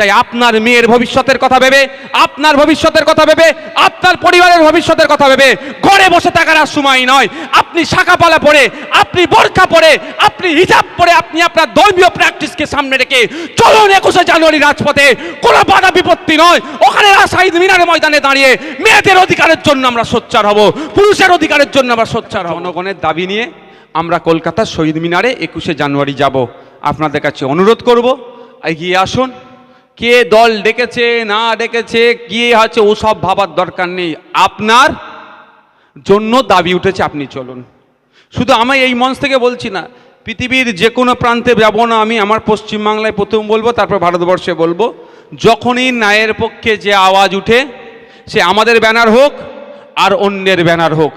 তাই আপনার মেয়ের ভবিষ্যতের কথা ভেবে, আপনার ভবিষ্যতের কথা ভেবে, আপনার পরিবারের ভবিষ্যতের কথা ভেবে ঘরে বসে থাকার আর সময় নয়। আপনি শাখাপালা পরে, আপনি বোরখা পরে, আপনি হিজাব পরে আপনি আপনার ধর্মীয় প্র্যাকটিসকে সামনে রেখে চলুন একুশে জানুয়ারি রাজপথে। কোনো বাধা বিপত্তি নয়। ওখানে শহীদ মিনারের ময়দানে দাঁড়িয়ে মেয়েদের অধিকারের জন্য আমরা সোচ্চার হব, পুরুষের অধিকারের জন্য আমরা সোচ্চার হব। জনগণের দাবি নিয়ে আমরা কলকাতার শহীদ মিনারে একুশে জানুয়ারি যাব। আপনাদের কাছে অনুরোধ করব, এগিয়ে আসুন। কে দল ডেকেছে, না ডেকেছে, কে আছে, ওসব ভাবার দরকার নেই। আপনার জন্য দাবি উঠেছে, আপনি চলুন। শুধু আমি এই মঞ্চ থেকে বলছি না, পৃথিবীর যে কোনো প্রান্তে যাব না আমি, আমার পশ্চিমবাংলায় প্রথম বলব, তারপর ভারতবর্ষে বলব। যখনই ন্যায়ের পক্ষে যে আওয়াজ উঠে, সে আমাদের ব্যানার হোক আর অন্যের ব্যানার হোক।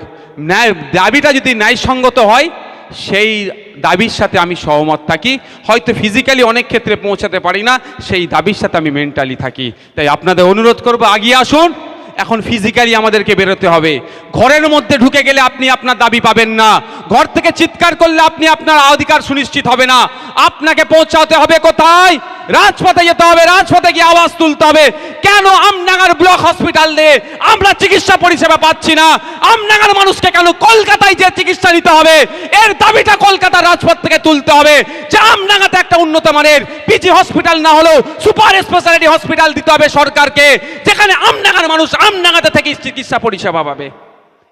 ন্যায় দাবিটা যদি ন্যায়সঙ্গত হয় সেই দাবির সাথে আমি সহমত থাকি। হয়তো ফিজিক্যালি অনেক ক্ষেত্রে পৌঁছাতে পারি না, সেই দাবির সাথে আমি মেন্টালি থাকি। তাই আপনাদের অনুরোধ করব, আগিয়ে আসুন। এখন ফিজিক্যালি আমাদেরকে বেরোতে হবে। ঘরের মধ্যে ঢুকে গেলে আপনি আপনার দাবি পাবেন না। ঘর থেকে চিৎকার করলে আপনি আপনার অধিকার সুনিশ্চিত হবে না। আপনাকে পৌঁছাতে হবে কোথায়? রাজপথে যেতে হবে, রাজপথে গিয়ে আওয়াজ তুলতে হবে। কেন আমনাগার ব্লক হসপিটাল দিয়ে আমরা চিকিৎসা পরিষেবা পাচ্ছি না। আমনাগার মানুষকে কেন কলকাতায় যে চিকিৎসা নিতে হবে? এর দাবিটা কলকাতার রাজপথ থেকে তুলতে হবে। যে আমনাগাতে একটা উন্নত মানের পিজি হসপিটাল না হলেও সুপার স্পেশালিটি হসপিটাল দিতে হবে সরকারকে। যেখানে আমনাগার মানুষ আমনাগাতে থেকে চিকিৎসা পরিষেবা পাবে।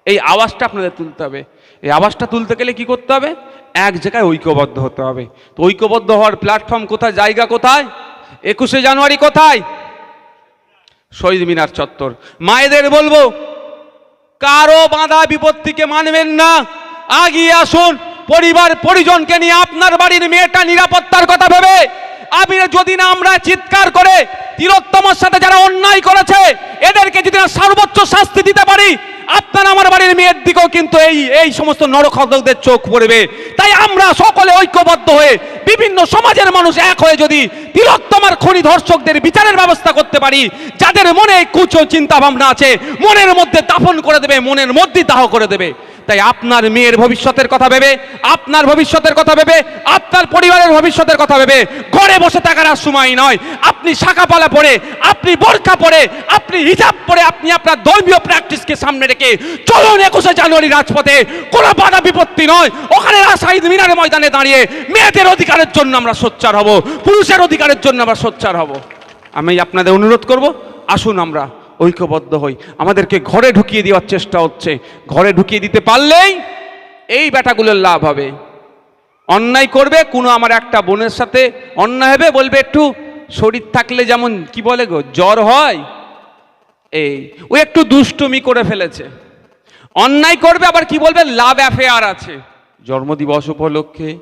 এই আওয়াজটা আপনাদের তুলতে হবে। এই আওয়াজটা তুলতে গেলে কি করতে হবে? এক জায়গায় ঐক্যবদ্ধ হতে হবে। তো ঐক্যবদ্ধ হওয়ার প্ল্যাটফর্ম কোথায়? জায়গা কোথায়? একুশে জানুয়ারি কোথায়? শহীদ মিনার চত্বর। মায়েদের বলব, কারও বাঁধা বিপত্তিকে মানবেন না। আগিয়ে আসুন। পরিবার পরিজনকে নিয়ে আপনার বাড়ির মেয়েটা নিরাপত্তার কথা ভেবে আপনি যদি না আমরা চিৎকার করে তিলোত্তমার সাথে যারা অন্যায় করেছে, এদেরকে যদি না সর্বোচ্চ শাস্তি দিতে পারি, আপনার আমার বাড়ির মেয়ের দিকেও কিন্তু এই এই সমস্ত নরখদকদের চোখ পড়বে। তাই আমরা সকলে ঐক্যবদ্ধ হয়ে বিভিন্ন সমাজের মানুষ এক হয়ে যদি তিলোত্তমার খনি ধর্ষকদের বিচারের ব্যবস্থা করতে পারি, যাদের মনে কুচ চিন্তা ভাবনা আছে, মনের মধ্যে দাফন করে দেবে, মনের মধ্যে দাহ করে দেবে। তাই আপনার মেয়ের ভবিষ্যতের কথা ভেবে, আপনার ভবিষ্যতের কথা ভেবে, আপনার পরিবারের ভবিষ্যতের কথা ভেবে ঘরে বসে থাকার আর সময় নয়। আপনি শাখাপালা পরে, আপনি বোরখা পরে, আপনি হিজাব পরে আপনি আপনার ধর্মীয় প্র্যাকটিসকে সামনে রেখে চলুন একুশে জানুয়ারি রাজপথে। কোনো বাধা বিপত্তি নয়। ওখানে শহীদ মিনারের ময়দানে দাঁড়িয়ে মেয়েদের অধিকারের জন্য আমরা সোচ্চার হব, পুরুষের অধিকারের জন্য আমরা সোচ্চার হব। আমি আপনাদের অনুরোধ করব, আসুন আমরা ঐক্যবদ্ধ হই। আমাদেরকে ঘরে ঢুকিয়ে দেওয়ার চেষ্টা হচ্ছে। ঘরে ঢুকিয়ে দিতে পারলেই এই ব্যাটাগুলোর লাভ হবে। অন্যায় করবে, কোনো আমার একটা বোনের সাথে অন্যায় হবে, বলবে একটু শরীর থাকলে যেমন, কি বলে গো, জ্বর হয়? এই, ও একটু দুষ্টুমি করে ফেলেছে। অন্যায় করবে, আবার কি বলবে? লাভ অ্যাফেয়ার আছে। জন্মদিবস উপলক্ষে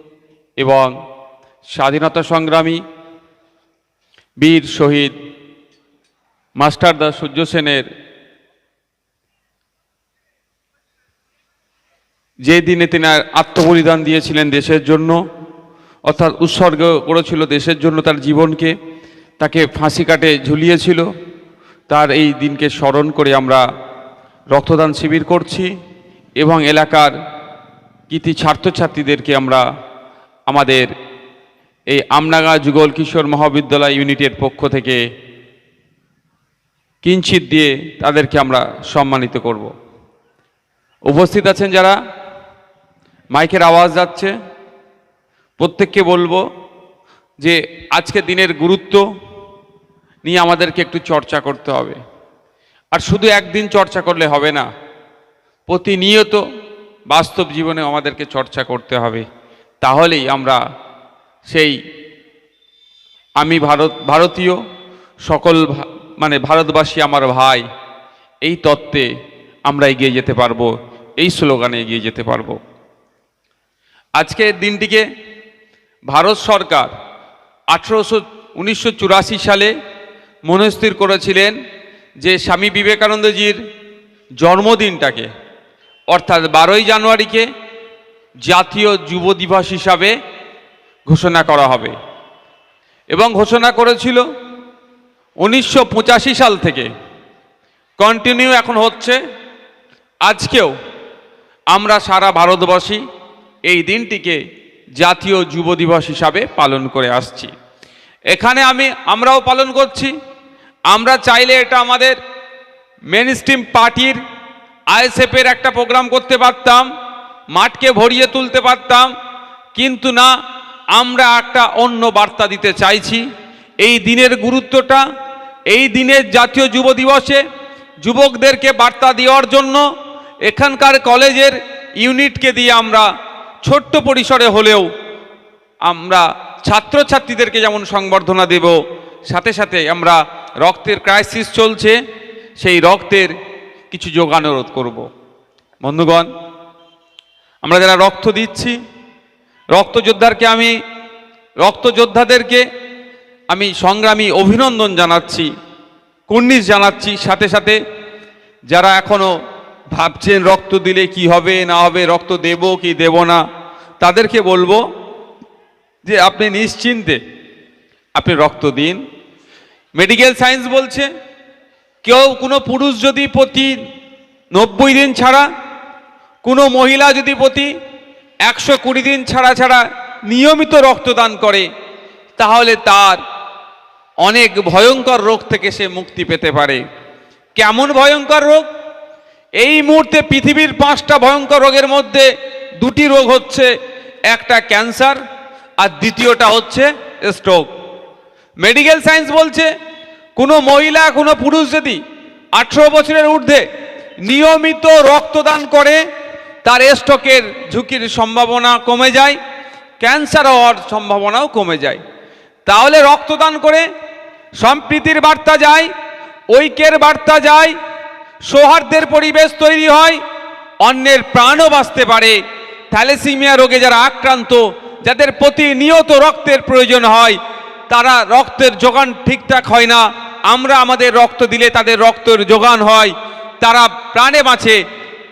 এবং স্বাধীনতা সংগ্রামী বীর শহীদ মাস্টার দা সূর্য সেনের যে দিনে তিনি আত্মবলিদান দিয়েছিলেন দেশের জন্য, অর্থাৎ উৎসর্গ করেছিল দেশের জন্য তার জীবনকে, তাকে ফাঁসি কাটে ঝুলিয়েছিল। তার এই দিনকে স্মরণ করে আমরা রক্তদান শিবির করছি এবং এলাকার কৃতি ছাত্রছাত্রীদেরকে আমরা আমাদের এই আমনাগা যুগল কিশোর মহাবিদ্যালয় ইউনিটের পক্ষ থেকে কিঞ্চিত দিয়ে তাদেরকে আমরা সম্মানিত করব। উপস্থিত আছেন যারা? মাইকের আওয়াজ যাচ্ছে। প্রত্যেককে বলব যে আজকে দিনের গুরুত্ব নিয়ে আমাদেরকে একটু চর্চা করতে হবে। আর শুধু একদিন চর্চা করলে হবে না, প্রতিনিয়ত বাস্তব জীবনে আমাদেরকে চর্চা করতে হবে। তাহলেই আমরা সেই আমি ভারত, ভারতীয় সকল মানে ভারতবাসী আমার ভাই, এই তত্ত্বে আমরা এগিয়ে যেতে পারব, এই স্লোগানে এগিয়ে যেতে পারব। আজকের দিনটিকে ভারত সরকার আঠেরোশো, উনিশশো সালে মনস্থির করেছিলেন যে স্বামী বিবেকানন্দজির জন্মদিনটাকে, অর্থাৎ বারোই জানুয়ারিকে জাতীয় যুব দিবস হিসাবে ঘোষণা করা হবে। এবং ঘোষণা করেছিল উনিশশো পঁচাশি সাল থেকে কন্টিনিউ এখন হচ্ছে। আজকেও আমরা সারা ভারতবাসী এই দিনটিকে জাতীয় যুব দিবস হিসাবে পালন করে আসছি। এখানে আমি, আমরাও পালন করছি। আমরা চাইলে এটা আমাদের মেন পার্টির আইএসএফের একটা প্রোগ্রাম করতে পারতাম, মাঠকে ভরিয়ে তুলতে পারতাম, কিন্তু না, আমরা একটা অন্য বার্তা দিতে চাইছি। এই দিনের গুরুত্বটা এই দিনের জাতীয় যুব দিবসে যুবকদেরকে বার্তা দেওয়ার জন্য এখানকার কলেজের ইউনিটকে দিয়ে আমরা ছোট্ট পরিসরে হলেও আমরা ছাত্রছাত্রীদেরকে যেমন সংবর্ধনা দেব, সাথে সাথে আমরা রক্তের ক্রাইসিস চলছে, সেই রক্তের কিছু যোগানুরোধ করব। বন্ধুগণ, আমরা যারা রক্ত দিচ্ছি, রক্তযোদ্ধারকে আমি, রক্তযোদ্ধাদেরকে আমি সংগ্রামী অভিনন্দন জানাচ্ছি, কুর্নিশ জানাচ্ছি, সাথে সাথে যারা এখনও ভাবছেন রক্ত দিলে কি হবে, না হবে, রক্ত দেব কি দেব না, তাদেরকে বলব যে আপনি নিশ্চিন্তে আপনি রক্ত দিন। মেডিকেল সায়েন্স বলছে, কেউ কোনো পুরুষ যদি প্রতি নব্বই দিন ছাড়া, কোনো মহিলা যদি প্রতি একশো কুড়ি দিন ছাড়া ছাড়া নিয়মিত রক্তদান করে, তাহলে তার অনেক ভয়ঙ্কর রোগ থেকে সে মুক্তি পেতে পারে। কেমন ভয়ঙ্কর রোগ? এই মুহূর্তে পৃথিবীর পাঁচটা ভয়ঙ্কর রোগের মধ্যে দুটি রোগ হচ্ছে, একটা ক্যান্সার আর দ্বিতীয়টা হচ্ছে স্ট্রোক মেডিকেল সায়েন্স বলছে, কোনো মহিলা, কোনো পুরুষ যদি আঠেরো বছরের ঊর্ধ্বে নিয়মিত রক্তদান করে, তার স্ট্রোকের ঝুঁকির সম্ভাবনা কমে যায়, ক্যান্সার হওয়ার সম্ভাবনাও কমে যায়। তাহলে রক্তদান করে সম্প্রীতির বার্তা যায়, ঐক্যের বার্তা যায়, সৌহার্দ্যের পরিবেশ তৈরি হয়, অন্যের প্রাণও বাঁচতে পারে। থ্যালেসিমিয়া রোগে যারা আক্রান্ত, যাদের প্রতিনিয়ত রক্তের প্রয়োজন হয়, তারা রক্তের যোগান ঠিকঠাক হয় না। আমরা আমাদের রক্ত দিলে তাদের রক্তের যোগান হয়, তারা প্রাণে বাঁচে।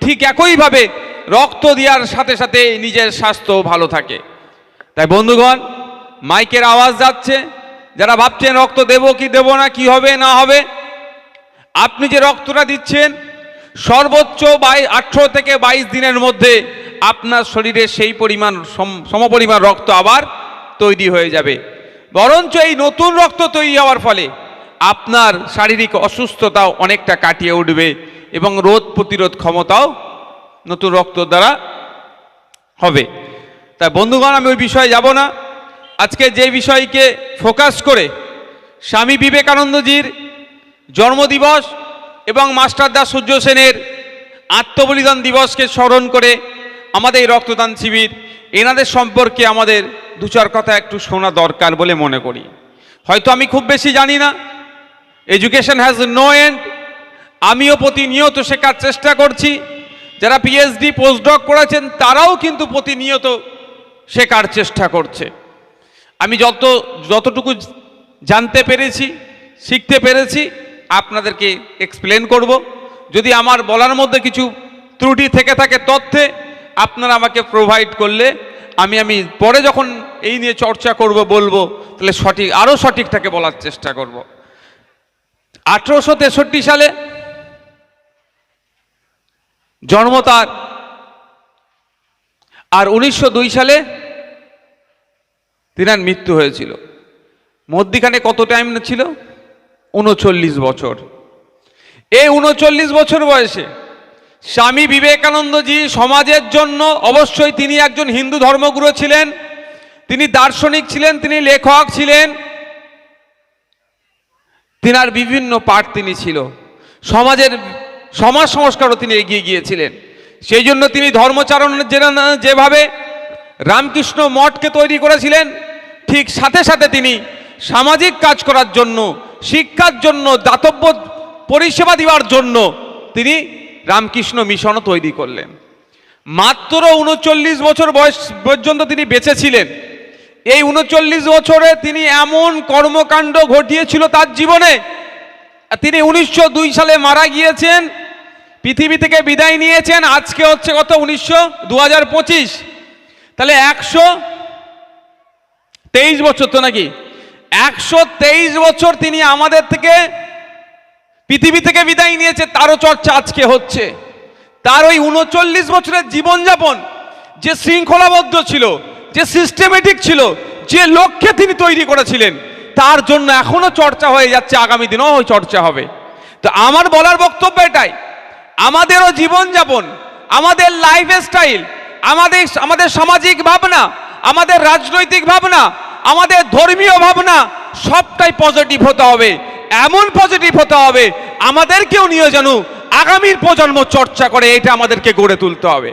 ঠিক একইভাবে রক্ত দেওয়ার সাথে সাথে নিজের স্বাস্থ্য ভালো থাকে। তাই বন্ধুগণ, মাইকের আওয়াজ যাচ্ছে। যারা ভাবছেন রক্ত দেব কি দেব না, কি হবে, না হবে, আপনি যে রক্তটা দিচ্ছেন, সর্বোচ্চ বাই আঠেরো থেকে বাইশ দিনের মধ্যে আপনার শরীরে সেই পরিমাণ, সম- সমপরিমাণ রক্ত আবার তৈরি হয়ে যাবে। বরঞ্চ এই নতুন রক্ত তৈরি হওয়ার ফলে আপনার শারীরিক অসুস্থতাও অনেকটা কাটিয়ে উঠবে এবং রোধ প্রতিরোধ ক্ষমতাও নতুন রক্ত দ্বারা হবে। তাই বন্ধুগণ, আমি ওই বিষয়ে যাব না। আজকে যে বিষয়কে ফোকাস করে স্বামী বিবেকানন্দজির জন্মদিবস এবং মাস্টারদা সূর্য সেনের আত্মবলিদান দিবসকে স্মরণ করে আমাদের এই রক্তদান শিবির, এনাদের সম্পর্কে আমাদের দু চার কথা একটু শোনা দরকার বলে মনে করি। হয়তো আমি খুব বেশি জানি না, এডুকেশন হ্যাজ নো এন্ড, আমিও প্রতিনিয়ত শেখার চেষ্টা করছি, যারা পিএইচডি পোস্টডক করেছেন তারাও কিন্তু প্রতিনিয়ত শেখার চেষ্টা করছে। আমি যত, যতটুকু জানতে পেরেছি, শিখতে পেরেছি, আপনাদেরকে এক্সপ্লেন করব। যদি আমার বলার মধ্যে কিছু ত্রুটি থেকে থাকে তথ্যে, আপনারা আমাকে প্রোভাইড করলে আমি আমি পরে যখন এই নিয়ে চর্চা করব, বলব, তাহলে সঠিক আরও সঠিক থাকে বলার চেষ্টা করব। আঠেরোশো তেষট্টি সালে জন্ম তার। আর উনিশশো দুই সালে তিনার মৃত্যু হয়েছিল। মধ্যিখানে কত টাইম ছিল? উনচল্লিশ বছর। এই উনচল্লিশ বছর বয়সে স্বামী বিবেকানন্দজি সমাজের জন্য অবশ্যই তিনি একজন হিন্দু ধর্মগুরু ছিলেন, তিনি দার্শনিক ছিলেন, তিনি লেখক ছিলেন। তিনার বিভিন্ন পাঠ তিনি ছিল। সমাজের, সমাজ সংস্কারও তিনি এগিয়ে গিয়েছিলেন। সেই জন্য তিনি ধর্মচারণের যে- যেভাবে রামকৃষ্ণ মঠকে তৈরি করেছিলেন ঠিক সাথে সাথে তিনি সামাজিক কাজ করার জন্য, শিক্ষার জন্য, দাতব্য পরিষেবা দেওয়ার জন্য তিনি রামকৃষ্ণ মিশনও তৈরি করলেন। মাত্র উনচল্লিশ বছর বয়স পর্যন্ত তিনি বেঁচে ছিলেন। এই উনচল্লিশ বছরে তিনি এমন কর্মকাণ্ড ঘটিয়েছিল তার জীবনে। তিনি উনিশশো দুই সালে মারা গিয়েছেন, পৃথিবী থেকে বিদায় নিয়েছেন। আজকে হচ্ছে কত? উনিশশো দু তাহলে একশো তেইশ বছর তো নাকি? একশো তেইশ বছর তিনি আমাদের থেকে, পৃথিবী থেকে বিদায় নিয়েছে, তারও চর্চা আজকে হচ্ছে। তার ওই উনচল্লিশ বছরের জীবনযাপন যে শৃঙ্খলাবদ্ধ ছিল, যে সিস্টেমেটিক ছিল, যে লক্ষ্যে তিনি তৈরি করেছিলেন, তার জন্য এখনও চর্চা হয়ে যাচ্ছে, আগামী দিনেও ওই চর্চা হবে। তো আমার বলার বক্তব্য এটাই, আমাদেরও জীবনযাপন, আমাদের লাইফ স্টাইল আমাদের আমাদের সামাজিক ভাবনা আমাদের রাজনৈতিক ভাবনা, আমাদের ধর্মীয় ভাবনা সবটাই পজিটিভ হতে হবে। এমন পজিটিভ হতে হবে, আমাদেরকেও নিয়ে যেন আগামীর প্রজন্ম চর্চা করে, এটা আমাদেরকে গড়ে তুলতে হবে।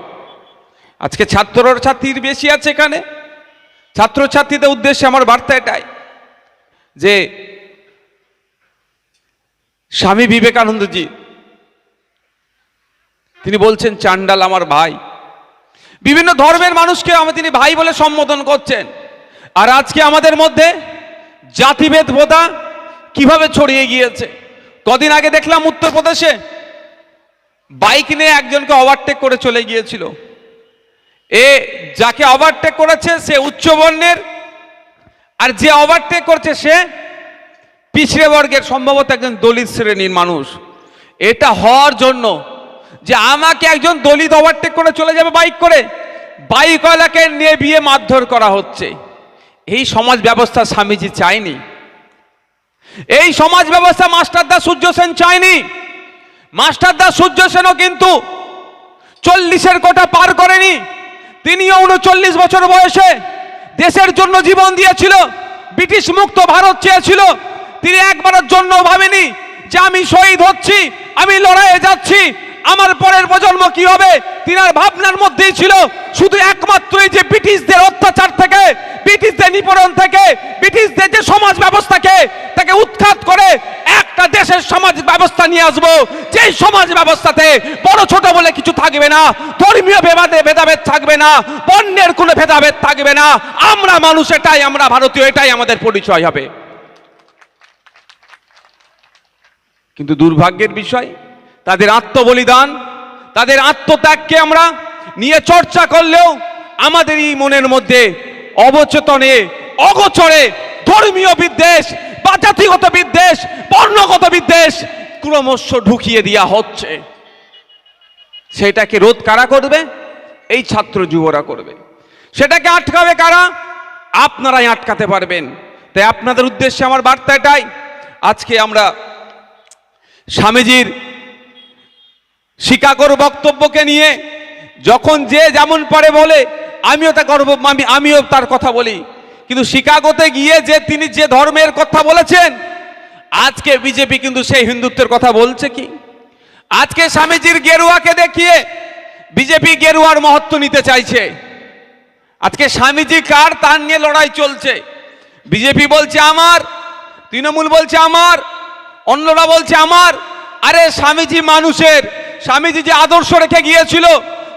আজকে ছাত্র ছাত্রীর বেশি আছে এখানে। ছাত্রছাত্রীদের উদ্দেশ্যে আমার বার্তা এটাই যে, স্বামী বিবেকানন্দজি, তিনি বলছেন, চান্ডাল আমার ভাই। বিভিন্ন ধর্মের মানুষকে আমি তিনি ভাই বলে সম্বোধন করছেন। আর আজকে আমাদের মধ্যে জাতিভেদ বোধা কীভাবে ছড়িয়ে গিয়েছে? কদিন আগে দেখলাম উত্তরপ্রদেশে বাইক নিয়ে একজনকে ওভারটেক করে চলে গিয়েছিল। এ যাকে ওভারটেক করেছে সে উচ্চ বর্ণের, আর যে ওভারটেক করছে সে পিছড়ে বর্গের, সম্ভবত একজন দলিত শ্রেণির মানুষ। এটা হওয়ার জন্য যে আমাকে একজন দলিত ওভারটেক করে চলে যাবে বাইক করে বাইকওয়ালাকে নিয়ে বিয়ে মারধর করা হচ্ছে। এই সমাজ ব্যবস্থা স্বামীজি চায়নি। এই সমাজ ব্যবস্থা মাস্টারদা সূর্য সেন চায়নি। মাস্টারদা সূর্য সেনও কিন্তু চল্লিশের কোটা পার করেনি। তিনিও উনচল্লিশ বছর বয়সে দেশের জন্য জীবন দিয়েছিল, ব্রিটিশ মুক্ত ভারত চেয়েছিল। তিনি একবারের জন্য ভাবেনি যে আমি শহীদ হচ্ছি, আমি লড়াইয়ে যাচ্ছি আমার পরের প্রজন্ম কি হবে? তিনার ভাবনার মধ্যেই ছিল শুধু একমাত্রই যে ব্রিটিশদের অত্যাচার থেকে, ব্রিটিশদের নিপীড়ন থেকে, ব্রিটিশদের যে সমাজ ব্যবস্থাকে তাকে উৎখাত করে একটা দেশের সমাজ ব্যবস্থা নিয়ে আসব। যেই সমাজ ব্যবস্থাতে বড় ছোট বলে কিছু থাকবে না, ধর্মীয় ভেদাভেদ ভেদাভেদ থাকবে না, বর্ণের কোনো ভেদাভেদ থাকবে না। আমরা মানুষ, এটাই আমরা ভারতীয়, এটাই আমাদের পরিচয় হবে। কিন্তু দুর্ভাগ্যের বিষয় তাদের আত্মবলিদান, তাদের আত্মত্যাগকে আমরা নিয়ে চর্চা করলেও আমাদের এই মনের মধ্যে অবচেতনে, অগোচরে ধর্মীয় বিদ্বেষ, বা জাতিগত বিদ্বেষ, বর্ণগত বিদ্বেষ ক্রমশ ঢুকিয়ে দেওয়া হচ্ছে। সেটাকে রোধ কারা করবে? এই ছাত্র যুবরা করবে। সেটাকে আটকাবে কারা? আপনারাই আটকাতে পারবেন। তাই আপনাদের উদ্দেশ্যে আমার বার্তা এটাই আজকে আমরা স্বামীজির শিকাগোর বক্তব্যকে নিয়ে যখন যে যেমন পারে বলে, আমিও তা গর্ব, আমি, আমিও তার কথা বলি। কিন্তু শিকাগোতে গিয়ে যে তিনি যে ধর্মের কথা বলেছেন, আজকে বিজেপি কিন্তু সেই হিন্দুত্বের কথা বলছে কি? আজকে স্বামীজির গেরুয়াকে দেখিয়ে বিজেপি গেরুয়ার মহত্ব নিতে চাইছে। আজকে স্বামীজি কার তার নিয়ে লড়াই চলছে? বিজেপি বলছে আমার, তৃণমূল বলছে আমার, অন্যরা বলছে আমার। আরে স্বামীজি মানুষের স্বামীজি যে আদর্শ রেখে গিয়েছিল,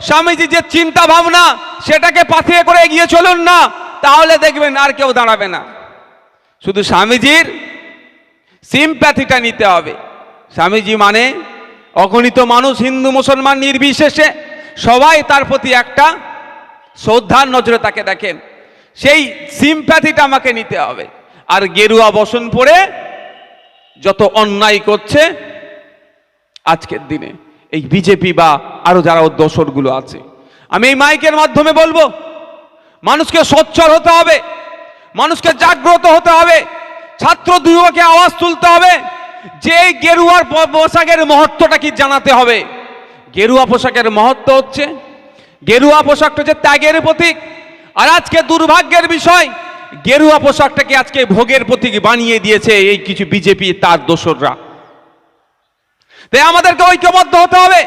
স্বামীজি যে চিন্তা ভাবনা সেটাকে পাথিয়ে করে এগিয়ে চলুন না, তাহলে দেখবেন আর কেউ দাঁড়াবে না। শুধু স্বামীজির সিম্প্যাথিটা নিতে হবে। স্বামীজি মানে অগণিত মানুষ, হিন্দু, মুসলমান, নির্বিশেষে সবাই তার প্রতি একটা শ্রদ্ধার নজরে তাকে দেখেন। সেই সিম্প্যাথিটা আমাকে নিতে হবে। আর গেরুয়া বসন পরে যত অন্যায় করছে, আজকের দিনে। এই বিজেপি বা আরও যারা দোসরগুলো আছে। আমি এই মাইকের মাধ্যমে বলব, মানুষকে সচ্ছল হতে হবে, মানুষকে জাগ্রত হতে হবে, ছাত্র দুয়োকে আওয়াজ তুলতে হবে, যে গেরুয়ার পোশাকের মহত্বটা কি জানাতে হবে? গেরুয়া পোশাকের মহত্ব হচ্ছে, গেরুয়া পোশাকটা হচ্ছে ত্যাগের প্রতীক, আর আজকে দুর্ভাগ্যের বিষয়, গেরুয়া পোশাকটাকে আজকে ভোগের প্রতীক বানিয়ে দিয়েছে এই কিছু বিজেপি তার দোসররা। তাই আমাদেরকে ঐক্যবদ্ধ হতে হবে।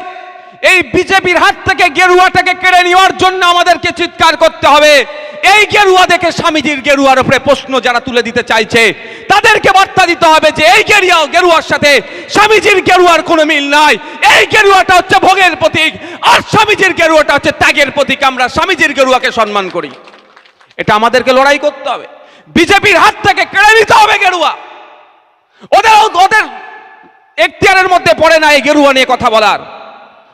এই বিজেপির হাত থেকে গেরুয়াটাকে কেড়ে নেওয়ার জন্য আমাদেরকে চিৎকার করতে হবে। এই গেরুয়া দেখে স্বামীজির গেরুয়ার উপরে প্রশ্ন যারা তুলে দিতে চাইছে, তাদেরকে বার্তা দিতে হবে যে এই গেরিয়া গেরুয়ার সাথে স্বামীজির গেরুয়ার কোনো মিল নাই। এই গেরুয়াটা হচ্ছে ভোগের প্রতীক, আর স্বামীজির গেরুয়াটা হচ্ছে ত্যাগের প্রতীক। আমরা স্বামীজির গেরুয়াকে সম্মান করি। এটা আমাদেরকে লড়াই করতে হবে। বিজেপির হাত থেকে কেড়ে নিতে হবে গেরুয়া। ওদের ওদের এখতিয়ারের মধ্যে পড়ে না এই গেরুয়া নিয়ে কথা বলার।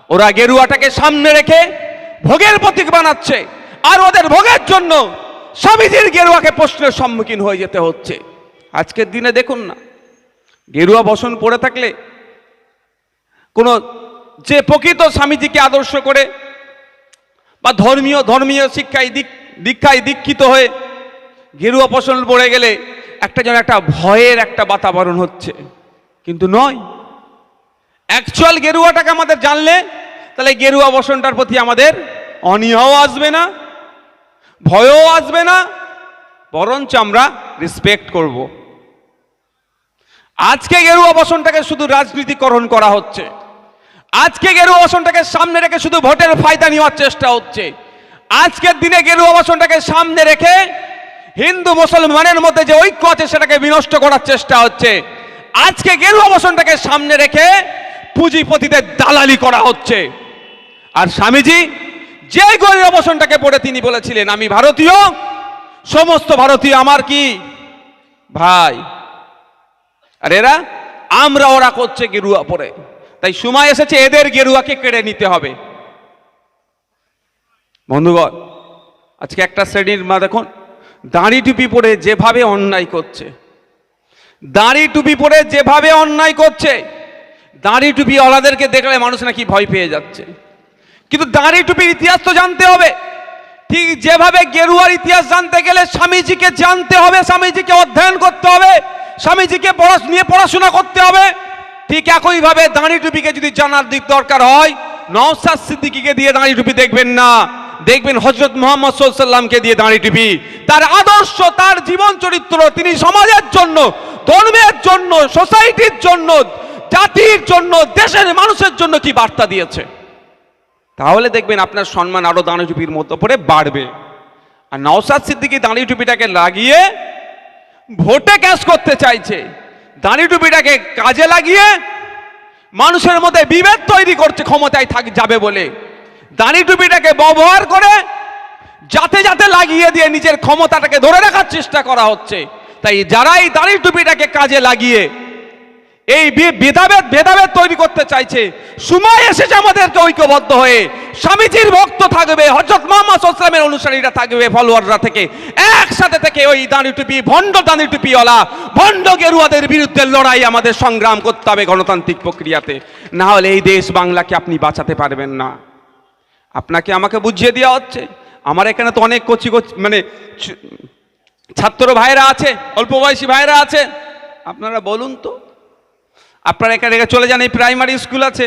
ওরা গেরুয়াটাকে সামনে রেখে ভোগের প্রতীক বানাচ্ছে, আর ওদের ভোগের জন্য স্বামীজির গেরুয়াকে প্রশ্নের সম্মুখীন হয়ে যেতে হচ্ছে। আজকের দিনে দেখুন না, গেরুয়া বসন পড়ে থাকলে কোনো যে প্রকৃত স্বামীজিকে আদর্শ করে বা ধর্মীয় ধর্মীয় শিক্ষায় দিক, দীক্ষায় দীক্ষিত হয়ে গেরুয়া পছন্দ পড়ে গেলে একটা যেন একটা ভয়ের একটা বাতাবরণ হচ্ছে। কিন্তু নয়। অ্যাকচুয়াল গেরুয়াটাকে আমাদের জানলে, তাহলে গেরুয়া বসনটার প্রতি আমাদের অনীহাও আসবে না, ভয়ও আসবে না, বরঞ্চ আমরা রেসপেক্ট করব। আজকে গেরুয়া বসনটাকে শুধু রাজনীতিকরণ করা হচ্ছে। আজকে গেরুয়া বসনটাকে সামনে রেখে শুধু ভোটের ফায়দা নেওয়ার চেষ্টা হচ্ছে। আজকের দিনে গেরুয়া বসনটাকে সামনে রেখে হিন্দু মুসলমানের মধ্যে যে ঐক্য আছে, সেটাকে বিনষ্ট করার চেষ্টা হচ্ছে। আজকে গেরুয়া বসনটাকে সামনে রেখে পুঁজিপতিদের দালালি করা হচ্ছে। আর স্বামীজি যে গরিব বসনটাকে পড়ে তিনি বলেছিলেন, আমি ভারতীয়, সমস্ত ভারতীয় আমার কি? ভাই, আর এরা, আমরা ওরা করছে গেরুয়া পরে। তাই সময় এসেছে, এদের গেরুয়াকে কেড়ে নিতে হবে। বন্ধুগণ, আজকে একটা শ্রেণির মা দেখুন, দাঁড়ি টুপি পরে যেভাবে অন্যায় করছে দাঁড়ি টুপি পরে যেভাবে অন্যায় করছে, দাঁড়ি টুপি ওলাদেরকে দেখলে মানুষ নাকি ভয় পেয়ে যাচ্ছে। কিন্তু দাঁড়ি টুপির ইতিহাস তো জানতে হবে। ঠিক যেভাবে গেরুয়ার ইতিহাস জানতে গেলে স্বামীজিকে জানতে হবে, স্বামীজিকে অধ্যয়ন করতে হবে, স্বামীজিকে নিয়ে পড়াশোনা করতে হবে। ঠিক একইভাবে দাঁড়ি টুপিকে যদি জানার দিক দরকার হয় নওসাদ সিদ্দিকিকে দিয়ে দাঁড়ি টুপি দেখবেন না। দেখবেন হজরত মোহাম্মদ সাল্লামকে দিয়ে দাঁড়ি টুপি। তার আদর্শ, তার জীবন চরিত্র তিনি সমাজের জন্য ধর্মের জন্য সোসাইটির জন্য, জাতির জন্য, দেশের মানুষের জন্য কি বার্তা দিয়েছে? তাহলে দেখবেন আপনার সম্মান আরও দাঁড়ি টুপির মতো পড়ে বাড়বে। আর নওসাদ সিদ্দিকি দাঁড়ি টুপিটাকে লাগিয়ে ভোটে ক্যাশ করতে চাইছে। দাঁড়ি টুপিটাকে কাজে লাগিয়ে মানুষের মধ্যে বিভেদ তৈরি করছে, ক্ষমতায় থাক, যাবে বলে। দাঁড়ি টুপিটাকে ব্যবহার করে যাতে যাতে লাগিয়ে দিয়ে নিজের ক্ষমতাটাকে ধরে রাখার চেষ্টা করা হচ্ছে। তাই যারা এই দাঁড়ি টুপিটাকে কাজে লাগিয়ে এই ভেদাভেদ ভেদাভেদ তৈরি করতে চাইছে, সময় এসেছে আমাদেরকে ঐক্যবদ্ধ হয়ে। স্বামীজির ভক্ত থাকবে হজরত মোহাম্মদ ইসলামের অনুসারীরা থাকবে ফলোয়াররা থেকে। একসাথে থেকে ওই দাঁড়ি টুপি, ভণ্ড দাঁড়ি টুপিওয়ালা, ভণ্ড গেরুয়াদের বিরুদ্ধে লড়াই আমাদের সংগ্রাম করতে হবে গণতান্ত্রিক প্রক্রিয়াতে। না হলে এই দেশ বাংলাকে আপনি বাঁচাতে পারবেন না। আপনাকে আমাকে বুঝিয়ে দেওয়া হচ্ছে? আমার এখানে তো অনেক কচি কচি মানে ছাত্র ভাইরা আছে, অল্প বয়সী ভাইরা আছে। আপনারা বলুন তো, আপনারা এখানে চলে যান, এই প্রাইমারি স্কুল আছে।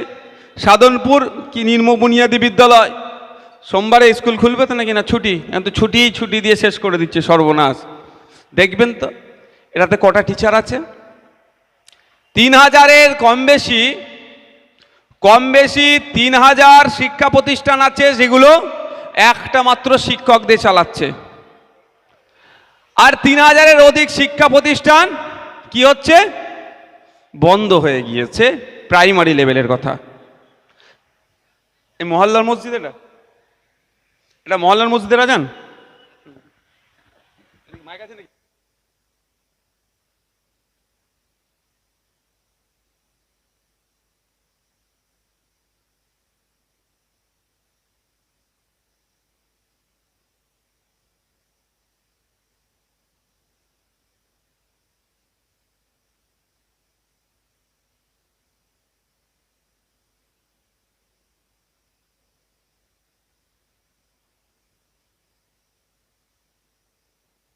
সাধনপুর কি নিম্ন বুনিয়াদী বিদ্যালয়? সোমবারে স্কুল খুলবে তো নাকি না ছুটি? এখন তো ছুটি ছুটি দিয়ে শেষ করে দিচ্ছে সর্বনাশ। দেখবেন তো, এটাতে কটা টিচার আছে? তিন হাজারের কম বেশি কম বেশি তিন হাজার শিক্ষা প্রতিষ্ঠান আছে যেগুলো একটা মাত্র শিক্ষক দিয়ে চালাচ্ছে। আর তিন হাজারের অধিক শিক্ষা প্রতিষ্ঠান কি হচ্ছে? বন্ধ হয়ে গিয়েছে প্রাইমারি লেভেলের কথা। এই মহল্লার মসজিদ এটা? এটা মহল্লার মসজিদ এরা জান মাইক আছে নাকি?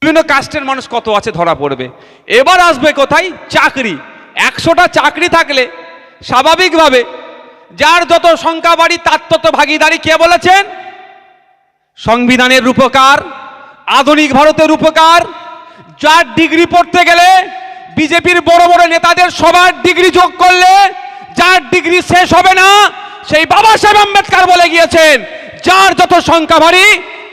বিভিন্ন কাস্টের মানুষ কত আছে ধরা পড়বে। এবার আসবে কোথায়? চাকরি। একশোটা চাকরি থাকলে স্বাভাবিকভাবে যার যত সংখ্যা বাড়ি, তার তত ভাগিদারি কে বলেছেন? সংবিধানের রূপকার, আধুনিক ভারতের রূপকার, যার ডিগ্রি পড়তে গেলে বিজেপির বড় বড় নেতাদের সবার ডিগ্রি যোগ করলে যার ডিগ্রি শেষ হবে না, সেই বাবা সাহেব আম্বেদকর বলে গিয়েছেন, যার যত সংখ্যা ভারী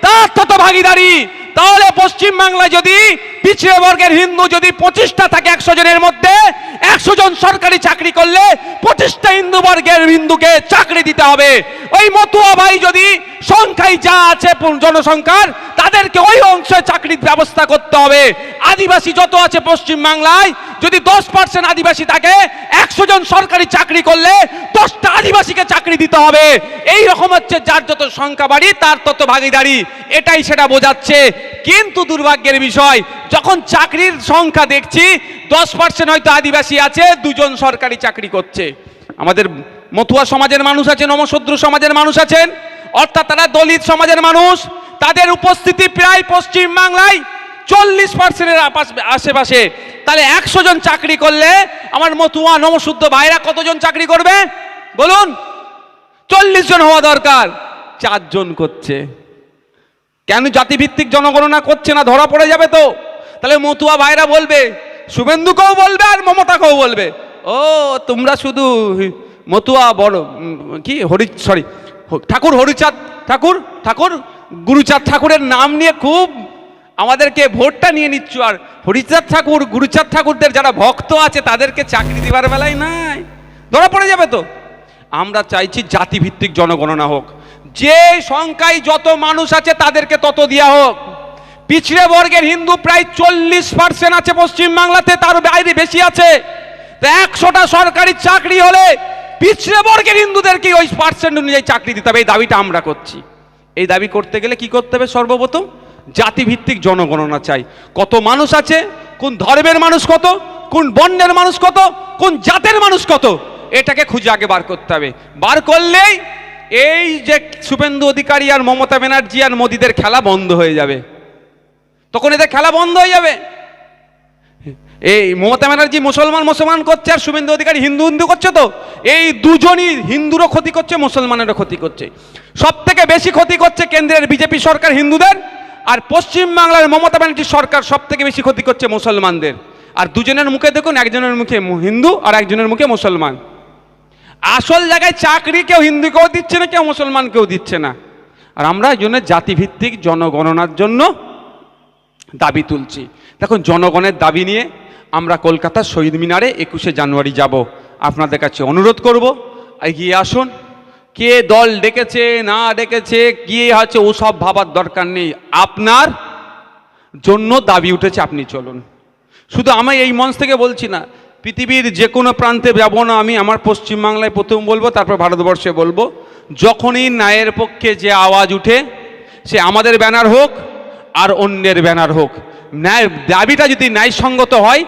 তার তত ভাগিদারি। তাহলে পশ্চিম বাংলায় যদি পিছিয়ে বর্গের হিন্দু যদি পঁচিশটা থাকে একশো জনের মধ্যে, একশো জন সরকারি চাকরি করলে পঁচিশটা হিন্দু বর্গের হিন্দুকে চাকরি দিতে হবে। ওই মতুয়া ভাই যদি সংখ্যায় যা আছে জনসংখ্যার, তাদেরকে ওই অংশে চাকরির ব্যবস্থা করতে হবে। আদিবাসী যত আছে পশ্চিম বাংলায়, যদি দশ পার্সেন্ট আদিবাসী থাকে, একশো জন সরকারি চাকরি করলে দশটা আদিবাসীকে চাকরি দিতে হবে। এই রকম হচ্ছে যার যত সংখ্যা বাড়ি, তার তত ভাগিদারি। এটাই সেটা বোঝাচ্ছে। কিন্তু দুর্ভাগ্যের বিষয়, যখন চাকরির সংখ্যা দেখছি, দশ পার্সেন্ট হয়তো আদিবাসী আছে, দুজন সরকারি চাকরি করছে। আমাদের মতুয়া সমাজের মানুষ আছে নমশদ্র সমাজের মানুষ আছেন, অর্থাৎ তারা দলিত সমাজের মানুষ, তাদের উপস্থিতি প্রায় পশ্চিম বাংলায় চল্লিশ পার্সেন্টের আশেপাশে। তাহলে একশো জন চাকরি করলে আমার মতুয়া নমশুদ্ধ ভাইরা কতজন চাকরি করবে? বলুন, চল্লিশ জন হওয়া দরকার, চারজন করছে। কেন জাতিভিত্তিক জনগণনা করছে না? ধরা পড়ে যাবে তো। তাহলে মতুয়া ভাইরা বলবে, শুভেন্দুকেও বলবে আর মমতাকেও বলবে। ও, তোমরা শুধু মতুয়া বড় কি? হরি সরি ঠাকুর হরিচাঁদ, ঠাকুর ঠাকুর, গুরুচাঁদ ঠাকুরের নাম নিয়ে খুব আমাদেরকে ভোটটা নিয়ে নিচ্ছ। আর হরিচাঁদ ঠাকুর, গুরুচাঁদ ঠাকুরদের যারা ভক্ত আছে, তাদেরকে চাকরি দিবার বেলায় নাই। ধরা পড়ে যাবে তো। আমরা চাইছি জাতিভিত্তিক জনগণনা হোক। যে সংখ্যায় যত মানুষ আছে তাদেরকে তত দেওয়া হোক। পিছড়ে বর্গের হিন্দু প্রায় চল্লিশ পার্সেন্ট আছে পশ্চিমবাংলাতে, তার বাইরে বেশি আছে। একশোটা সরকারি চাকরি হলে পিছড়ে বর্গের হিন্দুদেরকে ওই পার্সেন্ট অনুযায়ী চাকরি দিতে হবে। এই দাবিটা আমরা করছি। এই দাবি করতে গেলে কি করতে হবে? সর্বপ্রথম জাতিভিত্তিক জনগণনা চাই। কত মানুষ আছে, কোন ধর্মের মানুষ কত, কোন বর্ণের মানুষ কত, কোন জাতের মানুষ কত, এটাকে খুঁজে আগে বার করতে হবে। বার করলেই এই যে শুভেন্দু অধিকারী আর মমতা ব্যানার্জি আর মোদিদের খেলা বন্ধ হয়ে যাবে, তখন এদের খেলা বন্ধ হয়ে যাবে। এই মমতা ব্যানার্জি মুসলমান মুসলমান করছে আর শুভেন্দু অধিকারী হিন্দু হিন্দু করছে তো, এই দুজনই হিন্দুরও ক্ষতি করছে, মুসলমানেরও ক্ষতি করছে। সব থেকে বেশি ক্ষতি করছে কেন্দ্রের বিজেপি সরকার হিন্দুদের আর পশ্চিমবাংলার মমতা ব্যানার্জি সরকার সব থেকে বেশি ক্ষতি করছে মুসলমানদের। আর দুজনের মুখে দেখুন, একজনের মুখে হিন্দু আর একজনের মুখে মুসলমান। আসল জায়গায় চাকরি কেউ হিন্দুকেও দিচ্ছে না, কেউ মুসলমানকেও দিচ্ছে না। আর আমরা এই জন্য জাতিভিত্তিক জনগণনার জন্য দাবি তুলছি। দেখুন, জনগণের দাবি নিয়ে আমরা কলকাতার শহীদ মিনারে একুশে জানুয়ারি যাব। আপনাদের কাছে অনুরোধ করব, এগিয়ে আসুন। কে দল ডেকেছে, না ডেকেছে, কে আছে, ওসব ভাবার দরকার নেই। আপনার জন্য দাবি উঠেছে, আপনি চলুন। শুধু আমি এই মঞ্চ থেকে বলছি না পৃথিবীর যে কোনো প্রান্তে যাব না, আমি আমার পশ্চিমবাংলায় প্রথম বলব, তারপর ভারতবর্ষে বলব। যখনই ন্যায়ের পক্ষে যে আওয়াজ উঠে, সে আমাদের ব্যানার হোক আর অন্যের ব্যানার হোক। ন্যায়, দাবিটা যদি ন্যায়সঙ্গত হয়,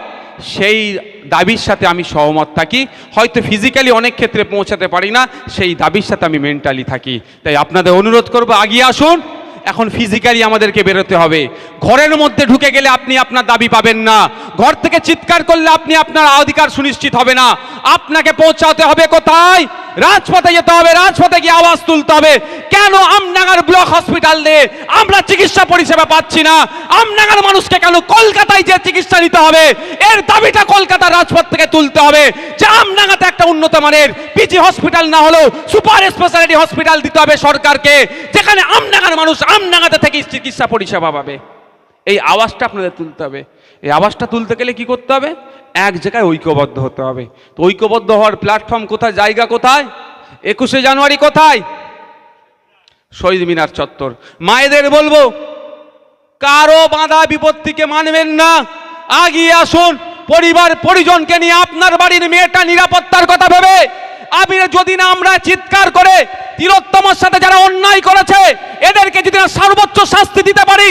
সেই দাবির সাথে আমি সহমত থাকি। হয়তো ফিজিক্যালি অনেক ক্ষেত্রে পৌঁছাতে পারি না, সেই দাবির সাথে আমি মেন্টালি থাকি। তাই আপনাদের অনুরোধ করব, আগিয়ে আসুন। এখন ফিজিক্যালি আমাদেরকে বেরোতে হবে। ঘরের মধ্যে ঢুকে গেলে আপনি আপনার দাবি পাবেন না। ঘর থেকে চিৎকার করলে আপনি আপনার অধিকার সুনিশ্চিত হবে না। আপনাকে পৌঁছাতে হবে কোথায়? রাজপথে যেতে হবে, রাজপথে গিয়ে আওয়াজ তুলতে হবে। কেন আমনাগার ব্লক হসপিটাল দিয়ে আমরা চিকিৎসা পরিষেবা পাচ্ছি না? আমনাগার মানুষকে কেন কলকাতায় যে চিকিৎসা নিতে হবে? এর দাবিটা কলকাতার রাজপথ থেকে তুলতে হবে যে আমনাগাতে একটা উন্নত মানের পিজি হসপিটাল না হলেও সুপার স্পেশালিটি হসপিটাল দিতে হবে সরকারকে, যেখানে আমনাগার মানুষ আমনাগাতে থেকে চিকিৎসা পরিষেবা পাবে। এই আওয়াজটা আপনাদের তুলতে হবে। এই আওয়াজটা তুলতে গেলে কি করতে হবে? এক জায়গায় ঐক্যবদ্ধ হতে হবে। তো ঐক্যবদ্ধ হওয়ার প্ল্যাটফর্ম কোথায়? জায়গা কোথায়? একুশে জানুয়ারি কোথায়? শহীদ মিনার চত্বর। মায়েদের বলব, কারও বাঁধা বিপত্তিকে মানবেন না। আগিয়ে আসুন। পরিবার, পরিজনকে নিয়ে আপনার বাড়ির মেয়েটা নিরাপত্তার কথা ভেবে আপনি যদি না আমরা চিৎকার করে তিলোত্তমার সাথে যারা অন্যায় করেছে, এদেরকে যদি না সর্বোচ্চ শাস্তি দিতে পারি,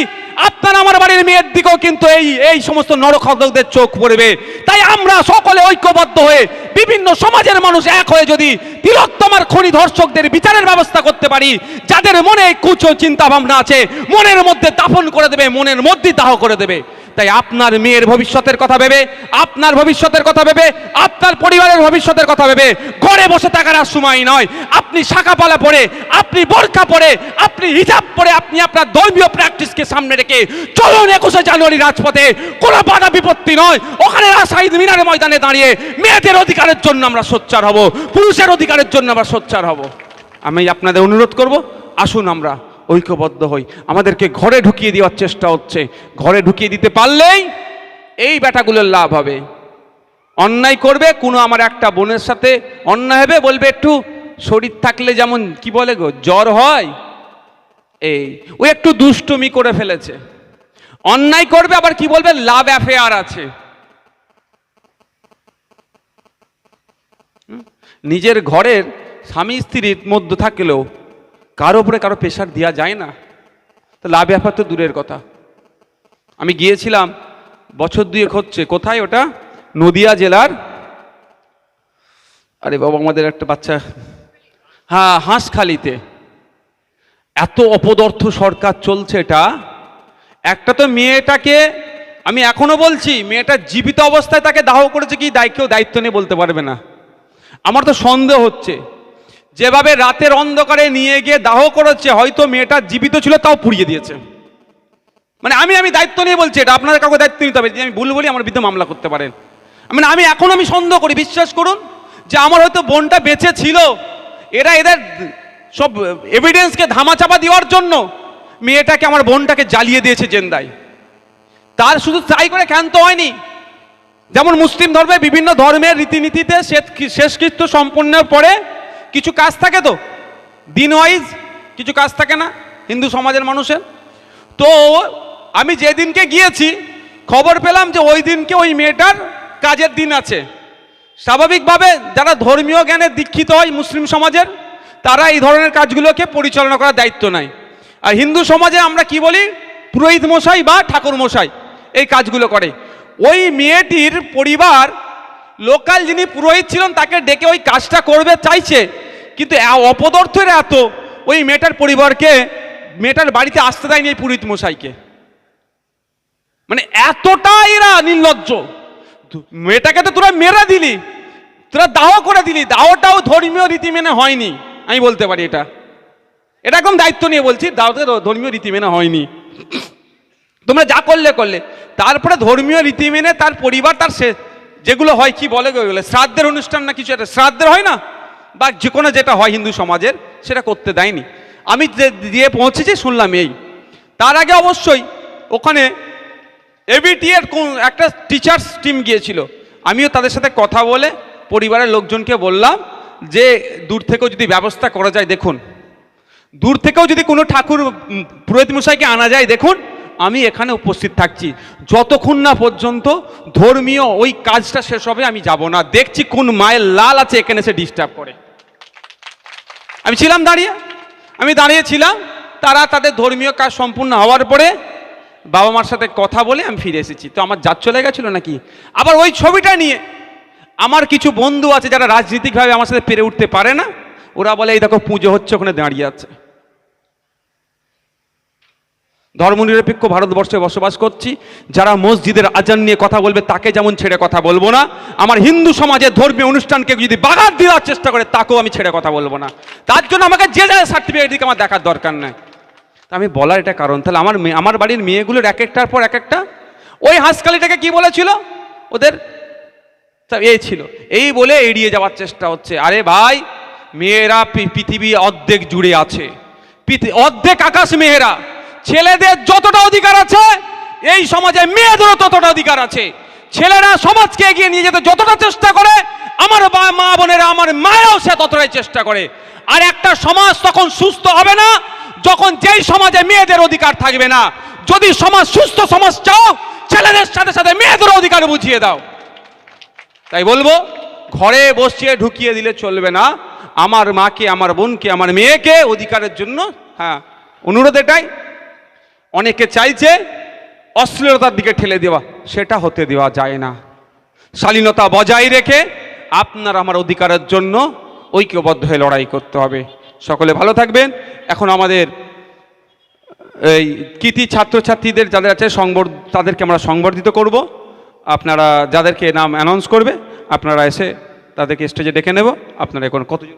আপনার আমার বাড়ির মেয়ের দিকেও কিন্তু এই এই সমস্ত নরখদকদের চোখ পড়বে। তাই আমরা সকলে ঐক্যবদ্ধ হয়ে বিভিন্ন সমাজের মানুষ এক হয়ে যদি তিলোত্তমার খনি ধর্ষকদের বিচারের ব্যবস্থা করতে পারি, যাদের মনে কুচ চিন্তা ভাবনা আছে, মনের মধ্যে দাফন করে দেবে, মনের মধ্যে দাহ করে দেবে। তাই আপনার মেয়ের ভবিষ্যতের কথা ভেবে, আপনার ভবিষ্যতের কথা ভেবে, আপনার পরিবারের ভবিষ্যতের কথা ভেবে ঘরে বসে থাকার আর সময় নয়। আপনি শাখাপালা পরে আপনি বোরখা পরে আপনি হিজাব পরে আপনি আপনার ধর্মীয় প্র্যাকটিসকে সামনে রেখে চলুন একুশে জানুয়ারি রাজপথে। কোনো বাধা বিপত্তি নয়। ওখানে শহীদ মিনারের ময়দানে দাঁড়িয়ে মেয়েদের অধিকারের জন্য আমরা সোচ্চার হব, পুরুষের অধিকারের জন্য আমরা সোচ্চার হব। আমি আপনাদের অনুরোধ করব, আসুন আমরা ঐক্যবদ্ধ হই। আমাদেরকে ঘরে ঢুকিয়ে দেওয়ার চেষ্টা হচ্ছে। ঘরে ঢুকিয়ে দিতে পারলেই এই ব্যাটাগুলোর লাভ হবে। অন্যায় করবে, কোনো আমার একটা বোনের সাথে অন্যায় হবে, বলবে, একটু শরীর থাকলে যেমন, কি বলে গো, জ্বর হয়? এই, ও একটু দুষ্টুমি করে ফেলেছে। অন্যায় করবে, আবার কি বলবে? লাভ অ্যাফেয়ার আছে। নিজের ঘরের স্বামী স্ত্রীর মধ্যে থাকলেও কারও উপরে কারও প্রেশার দেওয়া যায় না। তো লাভ ব্যাপার তো দূরের কথা। আমি গিয়েছিলাম, বছর দুয়েক হচ্ছে, কোথায় ওটা? নদিয়া জেলার, আরে বাবা, আমাদের একটা বাচ্চা হ্যাঁ হাঁসখালিতে। এত অপদর্থ সরকার চলছে এটা। একটা তো মেয়েটাকে, আমি এখনও বলছি, মেয়েটা জীবিত অবস্থায় তাকে দাহ করেছে কি দায়, কেউ দায়িত্ব নিয়ে বলতে পারবে না। আমার তো সন্দেহ হচ্ছে। যেভাবে রাতের অন্ধকারে নিয়ে গিয়ে দাহ করেছে, হয়তো মেয়েটা জীবিত ছিল, তাও পুড়িয়ে দিয়েছে। মানে আমি আমি দায়িত্ব নিয়ে বলছি এটা, আপনাদের কাউকে দায়িত্ব নিতে হবে যে আমি ভুল বলি, আমার বিরুদ্ধে মামলা করতে পারেন। মানে আমি এখন আমি সন্দেহ করি, বিশ্বাস করুন, যে আমার হয়তো বোনটা বেঁচে ছিল। এরা এদের সব এভিডেন্সকে ধামাচাপা দেওয়ার জন্য মেয়েটাকে, আমার বোনটাকে জ্বালিয়ে দিয়েছে জেন্দায়। তার শুধু তাই করে ক্ষান্ত হয়নি। যেমন মুসলিম ধর্মে বিভিন্ন ধর্মের রীতিনীতিতে শেষ- শেষকৃত্য সম্পন্নের পরে কিছু কাজ থাকে তো? দিন ওয়াইজ কিছু কাজ থাকে না? হিন্দু সমাজের মানুষের। তো আমি যেদিনকে গিয়েছি, খবর পেলাম যে ওই দিনকে ওই মেয়েটার কাজের দিন আছে। স্বাভাবিকভাবে যারা ধর্মীয় জ্ঞানে দীক্ষিত হয় মুসলিম সমাজের, তারা এই ধরনের কাজগুলোকে পরিচালনা করার দায়িত্ব নেয়। আর হিন্দু সমাজে আমরা কি বলি? পুরোহিত মশাই বা ঠাকুর মশাই এই কাজগুলো করে। ওই মেয়েটির পরিবার লোকাল যিনি পুরোহিত ছিলেন, তাকে ডেকে ওই কাজটা করবে, চাইছে। কিন্তু অপদার্থের এত ওই মেয়েটার পরিবারকে, মেয়েটার বাড়িতে আসতে দেয়নি এই পুরোহিত মশাইকে। মানে এতটা এরা নির্লজ্জ। মেয়েটাকে তো তোরা মেরে দিলি। তোরা দাহ করে দিলি। দাওটাও ধর্মীয় রীতি মেনে হয়নি। আমি বলতে পারি এটা। এটা একদম দায়িত্ব নিয়ে বলছি, দাওতে ধর্মীয় রীতি মেনে হয়নি। তোমরা যা করলে করলে। তারপরে ধর্মীয় রীতি মেনে তার পরিবার, তার সে যেগুলো হয় কি বলে গো এগুলো? শ্রাদ্ধের অনুষ্ঠান না কিছু একটা? শ্রাদ্ধের হয় না? বা যে কোনো যেটা হয় হিন্দু সমাজের, সেটা করতে দেয়নি। আমি যে দিয়ে পৌঁছেছি, শুনলাম এই। তার আগে অবশ্যই ওখানে এবিটি এর কোন একটা টিচার্স টিম গিয়েছিল। আমিও তাদের সাথে কথা বলে পরিবারের লোকজনকে বললাম যে, দূর থেকেও যদি ব্যবস্থা করা যায়, দেখুন। দূর থেকেও যদি কোনো ঠাকুর পুরোহিত মশাইকে আনা যায়, দেখুন। আমি এখানে উপস্থিত থাকছি। যতক্ষণ না পর্যন্ত ধর্মীয় ওই কাজটা শেষ হবে, আমি যাব না। দেখছি কোন মায়ের লাল আছে, এখানে সে ডিস্টার্ব করে। আমি ছিলাম দাঁড়িয়ে। আমি দাঁড়িয়ে ছিলাম, তারা তাদের ধর্মীয় কাজ সম্পূর্ণ হওয়ার পরে বাবা মার সাথে কথা বলে আমি ফিরে এসেছি। তো আমার জাত চলে গেছিল নাকি? আবার ওই ছবিটা নিয়ে আমার কিছু বন্ধু আছে যারা রাজনীতিকভাবে আমার সাথে পেরে উঠতে পারে না, ওরা বলে, এই দেখো, পুজো হচ্ছে, ওখানে দাঁড়িয়ে আছে। ধর্মনিরপেক্ষ ভারতবর্ষে বসবাস করছি, যারা মসজিদের আজান নিয়ে কথা বলবে তাকে যেমন ছেড়ে কথা বলব না, আমার হিন্দু সমাজের ধর্মীয় অনুষ্ঠানকে যদি বাগাত দেওয়ার চেষ্টা করে তাকেও আমি ছেড়ে কথা বলব না। তার জন্য আমাকে যে যা সার্টিফিকেট দিকে আমার দেখার দরকার নাই। আমি বলার এটা কারণ, তাহলে আমার আমার বাড়ির মেয়েগুলোর এক একটার পর এক একটা? ওই হাঁসকালিটাকে কি বলেছিল? ওদের? এই ছিল। এই বলে এড়িয়ে যাওয়ার চেষ্টা হচ্ছে। আরে ভাই, মেয়েরা পৃথিবী অর্ধেক জুড়ে আছে। অর্ধেক আকাশ মেয়েরা ছেলেদের যতটা অধিকার আছে, এই সমাজে মেয়েদেরও ততটা অধিকার আছে। ছেলেরা সমাজকে এগিয়ে নিয়ে যেতে যতটা চেষ্টা করে, আমার মা বোনেরা, আমার মায়েরাও সে ততটাই চেষ্টা করে। আর একটা সমাজ তখন সুস্থ হবে না, যখন যেই সমাজে মেয়েদের অধিকার থাকবে না। যদি সমাজ সুস্থ সমাজ চাও, ছেলেদের সাথে সাথে মেয়েদের অধিকার বুঝিয়ে দাও। তাই বলব, ঘরে বসিয়ে ঢুকিয়ে দিলে চলবে না। আমার মাকে, আমার বোনকে, আমার মেয়েকে অধিকারের জন্য হ্যাঁ অনুরোধ এটাই। অনেকে চাইছে অশ্লীলতার দিকে ঠেলে দেওয়া, সেটা হতে দেওয়া যায় না। শালীনতা বজায় রেখে আপনার আমার অধিকারের জন্য ঐক্যবদ্ধ হয়ে লড়াই করতে হবে। সকলে ভালো থাকবেন। এখন আমাদের, এই কৃতি ছাত্রছাত্রীদের যাদের আছে সংবর, তাদেরকে আমরা সংবর্ধিত করব। আপনারা, যাদেরকে নাম অ্যানাউন্স করবে, আপনারা এসে তাদেরকে স্টেজে ডেকে নেব। আপনারা এখন কতজন?